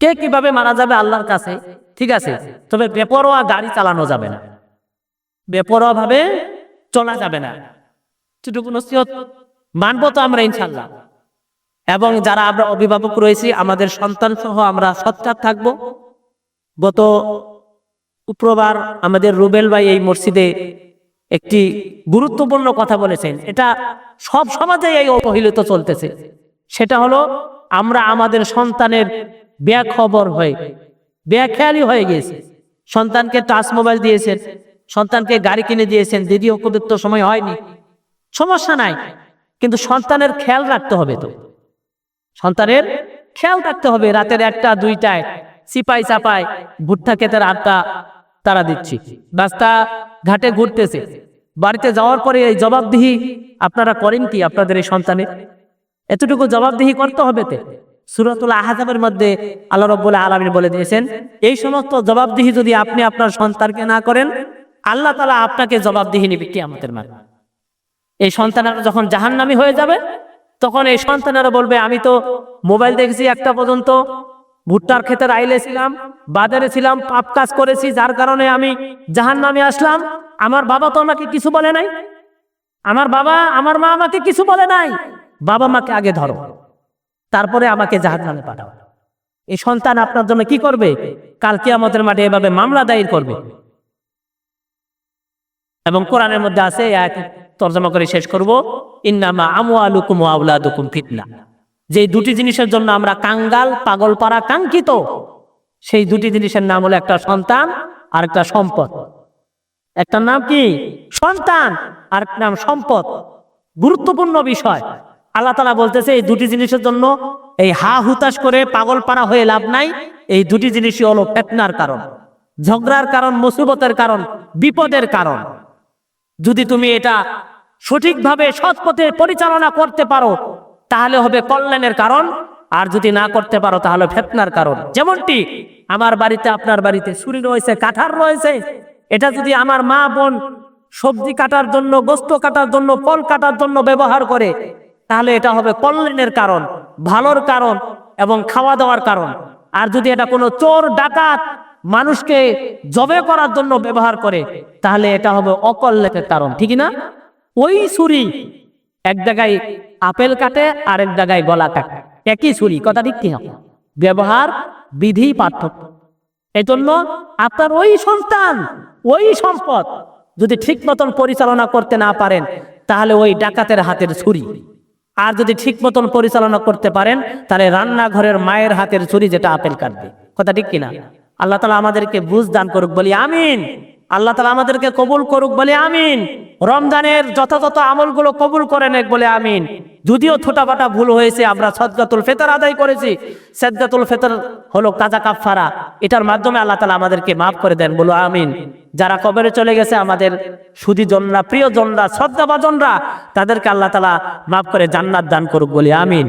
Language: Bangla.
কে কীভাবে মারা যাবে আল্লাহর কাছে? ঠিক আছে, তবে বেপরোয়া গাড়ি চালানো যাবে না। বেপরোয়া ভাবে চলা যাবে না। নসিহত মানবো তো আমরা ইনশাল্লাহ এবং যারা আমরা অভিভাবক রয়েছি, আমাদের সন্তান সহ আমরা সচ্চার থাকব। গত শুক্রবার আমাদের রুবেল ভাই এই মসজিদে একটি গুরুত্বপূর্ণ কথা বলেছেন। এটা সব সমাজে এই অবহেলিত চলতেছে। সেটা হলো, আমরা আমাদের সন্তানের ব্যাখবর হয়ে ব্যাখেয়ালি হয়ে গিয়েছে। সন্তানকে টাচ মোবাইল দিয়েছেন, সন্তানকে গাড়ি কিনে দিয়েছেন দিদি উপযুক্ত সময় হয়নি। সমস্যা নাই, কিন্তু সন্তানের খেয়াল রাখতে হবে তো। সন্তানের খেয়াল রাখতে হবে, রাতের একটা, দুইটায়, সিপাই চাপায়, ভুট্টা খেতের আটটা তারা দিচ্ছি। রাস্তা ঘাটে ঘুরতেছে। বাড়িতে যাওয়ার পরে এই জবাবদিহি আপনারা করেন কি আপনাদের এই সন্তানের? এতটুকু জবাবদিহি করতে হবে তো। সুরাতুল আহাজাবের মধ্যে আল্লাহ রব্বুল আলমিন বলে দিয়েছেন, এই সমস্ত জবাবদিহি যদি আপনি আপনার সন্তানকে না করেন, আল্লাহ তালা আপনাকে জবাবদিহি নিবে কি আমাদের মানে এই সন্তানেরা যখন জাহান্নামি হয়ে যাবে, তখন এই সন্তানেরা বলবে, আমি তো মোবাইল দেখেছি একটা পর্যন্ত, ভুট্টার ক্ষেতের আইলে ছিলাম, বাজারে ছিলাম, পাপ কাজ করেছি, যার কারণে আমি জাহান্নামে আসলাম, আমার বাবা তো আমাকে কিছু বলে নাই, আমার বাবা, আমার মা আমাকে কিছু বলে নাই, বাবা মাকে আগে ধরো। তারপরে আমাকে জাহান্নামে পাঠাও। এই সন্তান আপনার জন্য কি করবে? কালকে আমাদের মাঠে এভাবে মামলা দায়ের করবে। এবং কোরআনের মধ্যে আছে আয়াত, তর্জমা করে শেষ করব। ইন্নামা ওয়া আওলাদুকুম ফিতনা। যে দুটি জিনিসের জন্য আমরা কাঙ্গাল পাগল পাগলপাড়া, কাঙ্ক্ষিত, সেই দুটি জিনিসের নাম হলো একটা সন্তান আর একটা সম্পদ। একটার নাম কি? সন্তান। আর একটা নাম সম্পদ। গুরুত্বপূর্ণ বিষয়। আল্লাহ তালা বলতেছে, এই দুটি জিনিসের জন্য এই হা হুতাশ করে পাগলপাড়া হয়ে লাভ নাই। এই দুটি জিনিসই হলো ফেতনার কারণ, ঝগড়ার কারণ, মুসিবতের কারণ, বিপদের কারণ। যদি তুমি এটা সঠিকভাবে সৎ পথে পরিচালনা করতে পারো, তাহলে হবে কল্যাণের কারণ। আর যদি না করতে পারো, তাহলে ফেতনার কারণ। যেমনটি আমার বাড়িতে, আপনার বাড়িতে ছুরি রয়েছে কাঠার রয়েছে। এটা যদি আমার মা বোন সবজি কাটার জন্য, গোস্ত কাটার জন্য, ফল কাটার জন্য ব্যবহার করে তাহলে এটা হবে কল্যাণের কারণ, ভালোর কারণ এবং খাওয়া দাওয়ার কারণ। আর যদি এটা কোনো চোর, ডাকাত মানুষকে জবে করার জন্য ব্যবহার করে, তাহলে এটা হবে অকল্যাণের কারণ ঠিক না? ওই ছুরি এক জায়গায় আপেল কাটে আর এক জায়গায় গলা কাটে। একই ছুরি, কথা ঠিক কি ব্যবহার, বিধি, পার্থক্য। এই জন্য আপনার ওই সন্তান, ওই সম্পদ যদি ঠিক মতন পরিচালনা করতে না পারেন, তাহলে ওই ডাকাতের হাতের ছুরি। আর যদি ঠিক মতন পরিচালনা করতে পারেন, তাহলে রান্নাঘরের মায়ের হাতের চুরি যেটা আপেল কাটবে। কথা ঠিক কিনা? আল্লাহ তালা আমাদেরকে বুঝ দান করুক, বলি আমিন। আল্লাহ তালা আমাদেরকে কবুল করুক, বলি আমিন। রমজানের যথাযথ আমলগুলো কবুল করে নেক বলে আমিন। যদিও ছোটাফাটা ভুল হয়েছে, আমরা সদগাতুল ফেতার আদায় করেছি। সদগাতুল ফেতার হলো কাজা কাফারা এটার মাধ্যমে আল্লাহ তালা আমাদেরকে মাফ করে দেন বলো আমিন। যারা কবরে চলে গেছে, আমাদের সুদীজনরা জনরা, প্রিয় জনরা, শ্রদ্ধাভাজনরা, তাদেরকে আল্লাহ তালা মাফ করে জান্নাত দান করুক বলি আমিন।